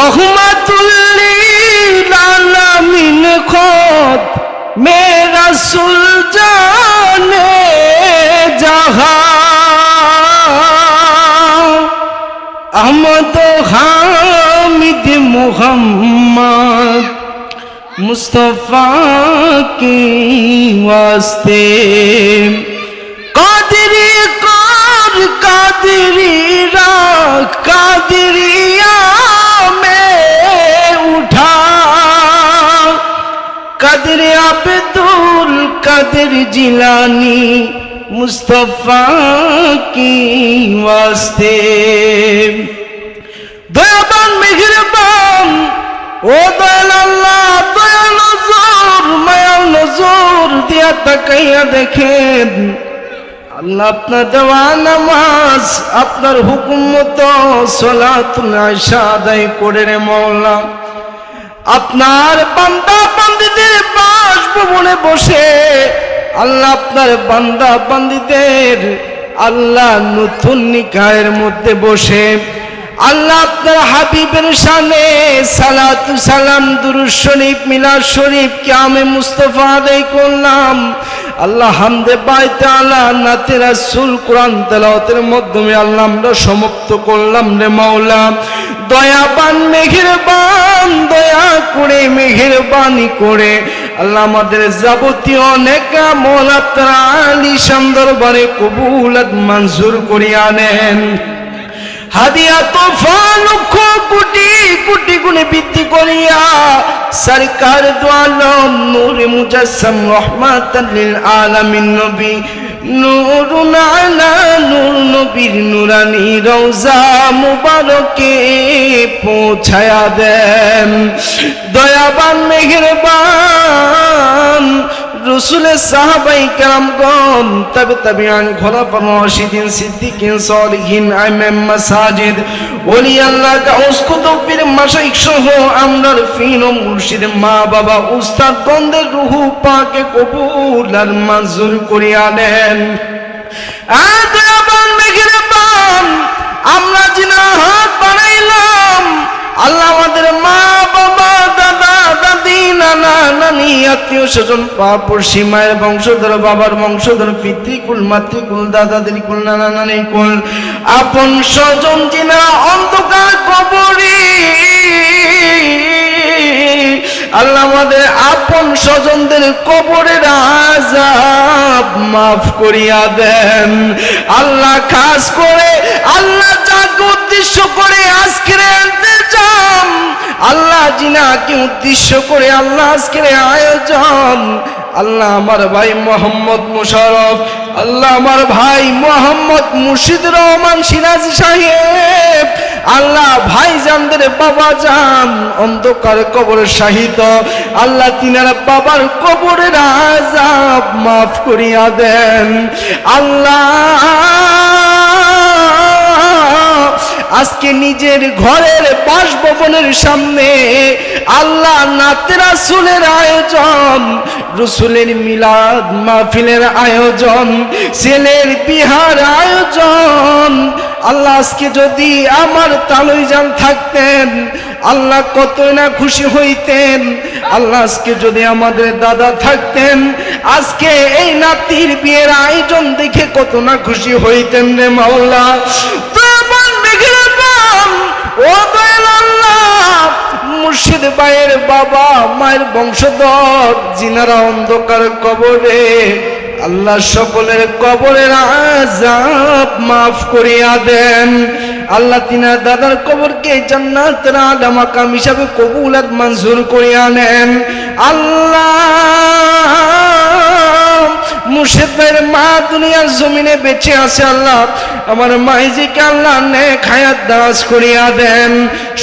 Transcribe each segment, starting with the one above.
রহমাতুল্লিল আলামিন খোদ মে রাসূল জানে জাহা আহমদ হামিদ মোহাম্মদ মুস্তফা কে ওয়াস্তে। কাদরি কর, কাদরি রাখ কাদরিয়া কাদের আবেদুল কাদের জিলানি মুস্তফা কি ওয়াস্তে? দয়াবান, মেহেরবান, ও দয়াল আল্লাহ দয়া নজর মায়া নজর দিয়া তাকাইয়া দেখেন। আল্লাহ আপনার দেওয়া নামাজ, আপনার হুকুম মতো সোলাত আশা আদায় করে রে মৌলা আপনার বান্দা বান্দিদের বাসভবনে বসে, আল্লাহ আপনার বান্দা বান্দিদের আল্লাহ নতুন নিকায়ের মধ্যে বসে, আল্লাহ আপনার হাবিবের শানে সালাতু সালাম, দুরুদ শরীফ, মিলাদ শরীফ, কিয়ামে মুস্তফা আদায় করলাম। আল্লাহ হামদে বাইতে আল্লাহ নাতে রাসূল কোরআন তেলাওয়াতের মাধ্যমে আল্লাহ আমরা সমাপ্ত করলাম রে মাওলা। দয়াবান, মেহেরবান, দয়া করে, মেহেরবানি করে। আল্লাহ আমাদের যাবতীয় অনেক মঞ্জুর করিয়া নেন হাদিয়া তোফা লক্ষ কোটি কোটি গুণে বৃদ্ধি করিয়া সরকার দোয়ালম, নূর মুজাসম, রহমাতাল লিল আলামিন নবী। নূরুন আলা নূর নবীর নুরানি রওজা মুবারকে পৌঁছায়া দেন। দয়াবান, মেহেরবান রসুলের সাহাবাই কারামগণ, তবে তবে আন খোলাফার রাশিদিন সিদ্দিকিন সলিহিন আইমাম মাসাজিদ ওলি আল্লাহ গাউস মাসাইক সহ আমরার ফিন মুর্শিদ মা বাবা উস্তাদ গন্ধের রুহু পাকে কবুল আর মাজুর করিয়া নেন আমরা জিনা হাত বানাইলাম। আল্লাহ আমাদের মা নানা নানি আত্মীয় স্বজন পড়শি মায়ের বংশধর, বাবার বংশধর পিতৃকুল মাতৃকুল দাদাদের কুল, নানা নানি কুল। আপন স্বজন জিনা অন্ধকার কবরী, আল্লাহ আমাদের আপন স্বজনদের কবরের আজাব মাফ করিয়া দেন। আল্লাহ খাস উদ্দেশ্য করে আল্লাহ আজকের আয়োজন? আল্লাহ আমার ভাই মোহাম্মদ মুশারফ, আল্লাহ আমার ভাই মোহাম্মদ মুর্শিদ রহমান সিরাজ সাহেব, আল্লাহ ভাই জানদের বাবা যান অন্ধকার কবরের সাহিত আল্লাহ তিনারা বাবার কবরের আজাব মাফ করিয়া দেন। আল্লাহ আজকে নিজের ঘরের বাসভবনের সামনে আল্লাহ নাতে রাসুলের আয়োজন, রসুলের মিলাদ মাহফিলের আয়োজন, ছেলের বিহার আয়োজন। আল্লাহ আজকে যদি আমার তালুই যান থাকতেন, আল্লাহ কত না খুশি হইতেন। আল্লাহ আজকে যদি আমাদের দাদা থাকতেন, আজকে এই নাতির বিয়ের আয়োজন দেখে কত না খুশি হইতেন রে মাওলা। মুর্শিদ ভাইয়ের বাবা, মায়ের বংশধর, জিনারা অন্ধকার কবরে, আল্লাহ সকলের কবরের আজাব মাফ করিয়া দেন। আল্লাহ তিনার দাদার কবরকে জান্নাতের আলামাকাম হিসাবে কবুলাত মঞ্জুর করিয়া নেন। আল্লাহ মুর্শিদ ভাইয়ের মা দুনিয়ার জমিনে বেঁচে আছে আল্লাহ। আমার মাইজিকে আল্লাহ দারাজ করিয়া দেন।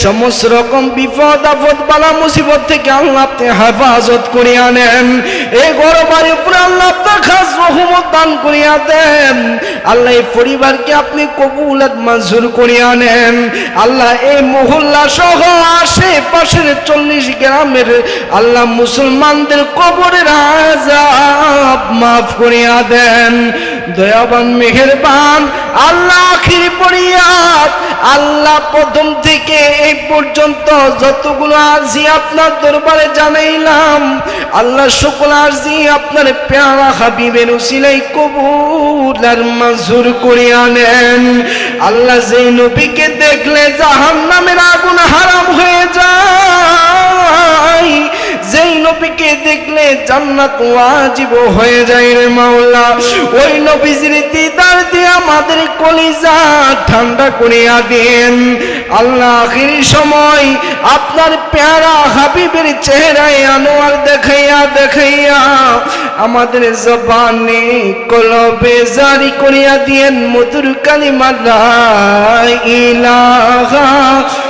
সমস্ত রকম বিপদ, আপদ, বালা, মুসিবত থেকে আল্লাহ আপনি হেফাজত করিয়া নেন। এই গরম বাড়ির উপরে আল্লাহ আপনার খাস রহমত দান করিয়া দেন। আল্লাহ এই পরিবারকে আপনি কবুলাত মঞ্জুর করিয়া নেন। আল্লাহ এই মহল্লা সহ আশেপাশের চল্লিশ গ্রামের আল্লাহ মুসলমানদের কবরের আজাব মাফ করিয়া দেন। দয়াবান, মেহেরবান, আল্লাহ আখির আল্লাহ প্রথম থেকে এই পর্যন্ত যতগুলো আজি আপনার দরবারে জানাইলাম আল্লাহ সকল আজি আপনার পেয়ারা হাবিবের উসিলাই কবুল আর করে করিয়া নেন আল্লাহ যে নবীকে দেখলে জাহান নামের আগুন হারাম হয়ে যায়। যেই নবীকে দেখলে জান্নাত ওয়াজিব হয়ে যায় রে মাওলা। ওই নবীজির দিদার দিয়ে আমাদের কলিজা ঠান্ডা করিয়া দেন। আল্লাহ আখির সময় আপনার প্যারা হাবিবের চেহারায় আনোয়ার দেখাইয়া দেখাইয়া আমাদের জবানে কলবে জারি করিয়া দিয়েন মধুর কালিমা লা ইলাহা